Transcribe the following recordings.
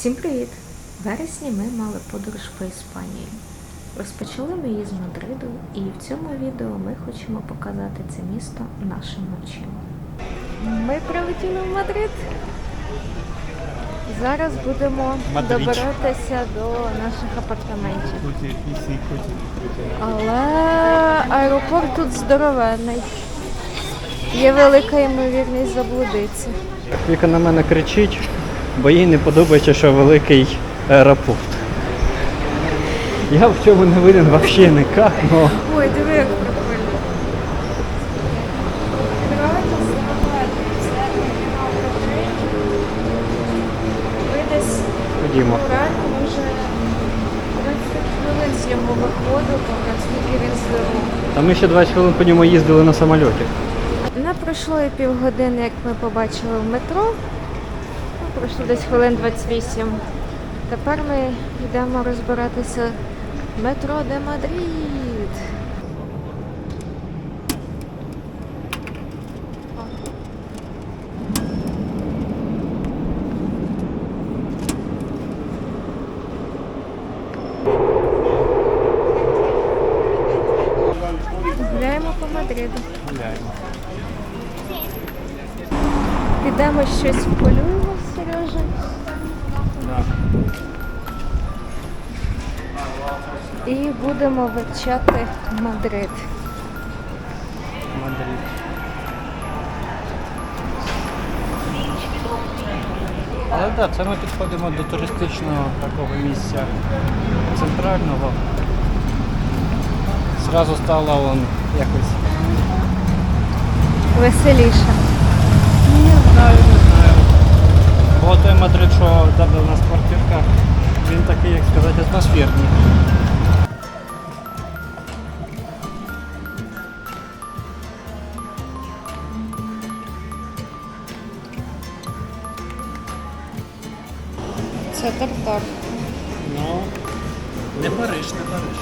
Всім привіт! В вересні ми мали подорож по Іспанії. Розпочали ми її з Мадриду, і в цьому відео ми хочемо показати це місто нашими очима. Ми прилетіли в Мадрид. Зараз будемо Мадрид. добиратися до наших апартаментів. Але аеропорт тут здоровенний. Є велика ймовірність заблудитися. Віка на мене кричить, бо їй не подобається, що великий аеропорт. Я в цьому не винен взагалі ніяк, але Ой, диви, як прикольно. Ми десь ходімо. реально може 30 хвилин з його виходу, наскільки він здоровий. А ми ще 20 хвилин по ньому їздили на самольоті. Не пройшло і півгодини, як ми побачили в метро. Пройшло десь хвилин 28. Тепер ми йдемо розбиратися в метро де Мадрид. Гуляємо по Мадриду. Гуляємо. Підемо щось полюємо, Сережа. І будемо вивчати Мадрид. Мандарин. Але так, да, це ми підходимо до туристичного такого місця центрального. Зразу стало он якось. Веселіше. Не знаю, не знаю. Бо той Мадрид, що де у нас квартирка, він такий, як сказати, атмосферний. Це тартар. Ну, не Париж, не Париж.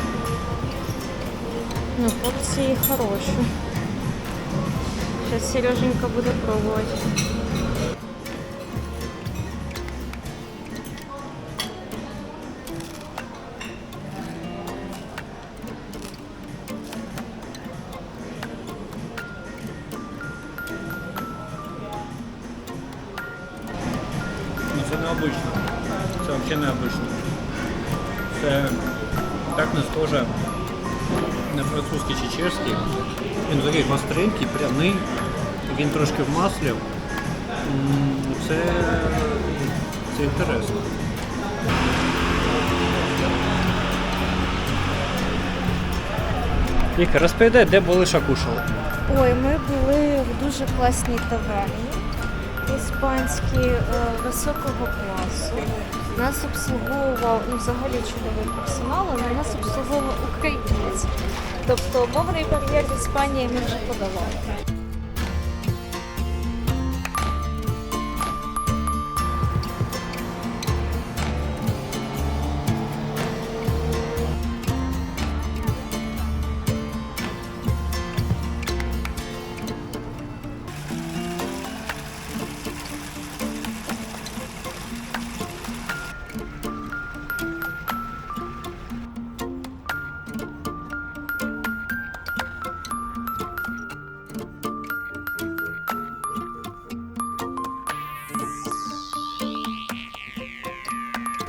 Ну, порції хороші. Зараз Сереженька буде пробувати. Це взагалі. Це так не схоже на французький чи чешський. Він такий гостренький, пряний, він трошки в маслі. Це, це інтересно. Віка, розповідай, де були що кушали. Ой, ми були в дуже класній таверні. Іспанській е, високого класу. Нас обслуговував ну, взагалі чудовий персонал, але нас обслуговував українець. Тобто мовний бар'єр в Іспанії ми вже подолали.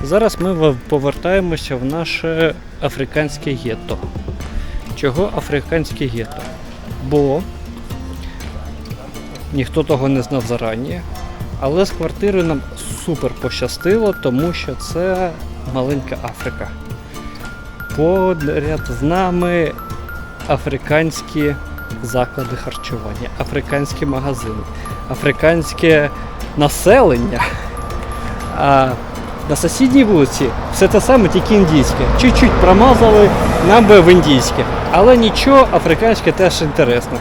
Зараз ми повертаємося в наше африканське гетто. Чого африканське гетто? Бо ніхто того не знав зарані, але з квартири нам супер пощастило, тому що це маленька Африка. Поряд з нами африканські заклади харчування, африканські магазини, африканське населення. А на сусідній вулиці все те саме, тільки індійське. Чуть-чуть промазали, нам би в індійське. Але нічого, африканське теж інтересно.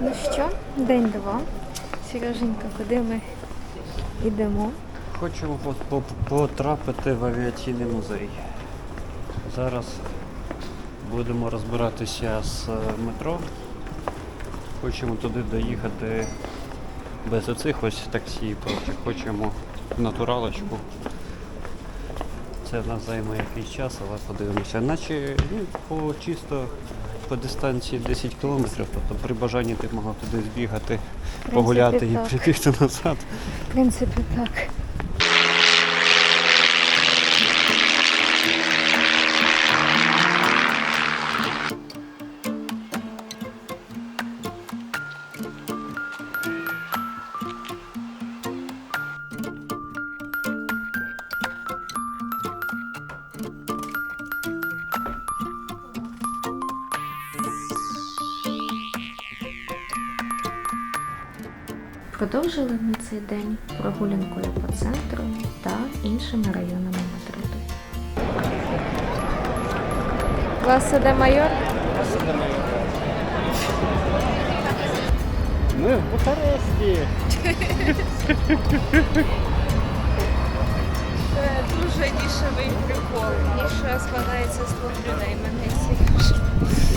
Ну що, день два. Сереженька, куди ми йдемо? Хочемо потрапити в авіаційний музей. Зараз будемо розбиратися з метро. Хочемо туди доїхати без оцих ось таксі, просто хочемо натуралочку це нас займе якийсь час, але подивимося. Наче ну, по чисто по дистанції 10 кілометрів, тобто при бажанні ти могла туди збігати, погуляти і прийти назад. В принципі, так. Продовжили ми цей день прогулянкою по центру та іншими районами Мадриду. Класа де майор? Пласа де майор. Ми в Бухаресті. Дуже нішевий прикол. Ніша складається з двох людей, мене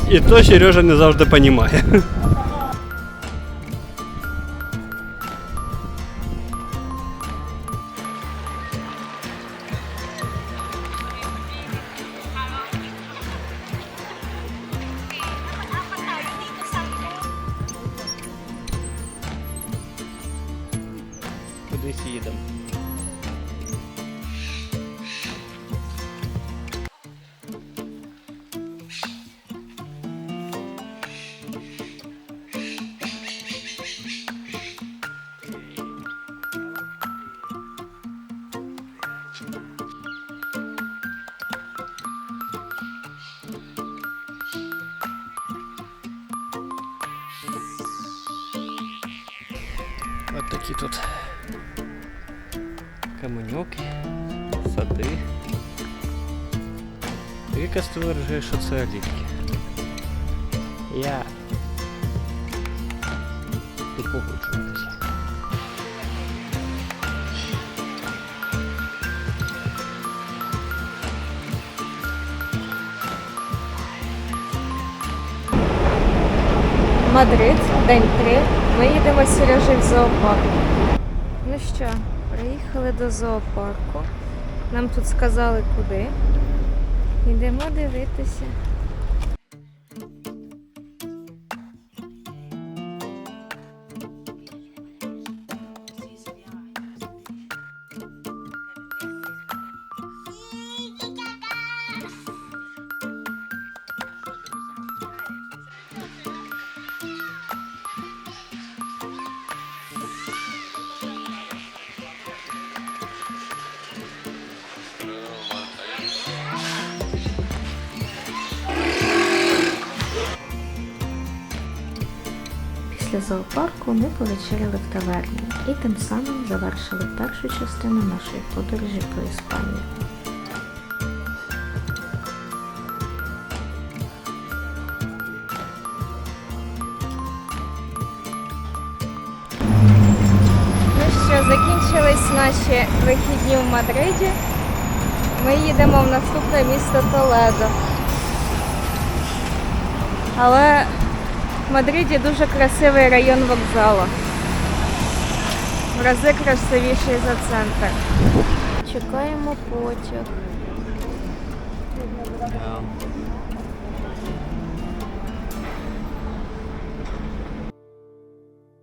і І то Сережа не завжди розуміє. Кудись їдемо. От такі тут каменьоки, сади. Віка стверджує, що це олівки. Я тут погоджуватися. Мадрид, день 3. Ми їдемо з Сережею в зоопарк. Ну що, приїхали до зоопарку. Нам тут сказали куди. Йдемо дивитися. Після зоопарку ми повечеряли в таверні і тим самим завершили першу частину нашої подорожі по Іспанії. Ну що, закінчились наші вихідні в Мадриді. Ми їдемо в наступне місто Толедо. Але в Мадриді дуже красивий район вокзалу. В рази красивіший за центр. Чекаємо потяг.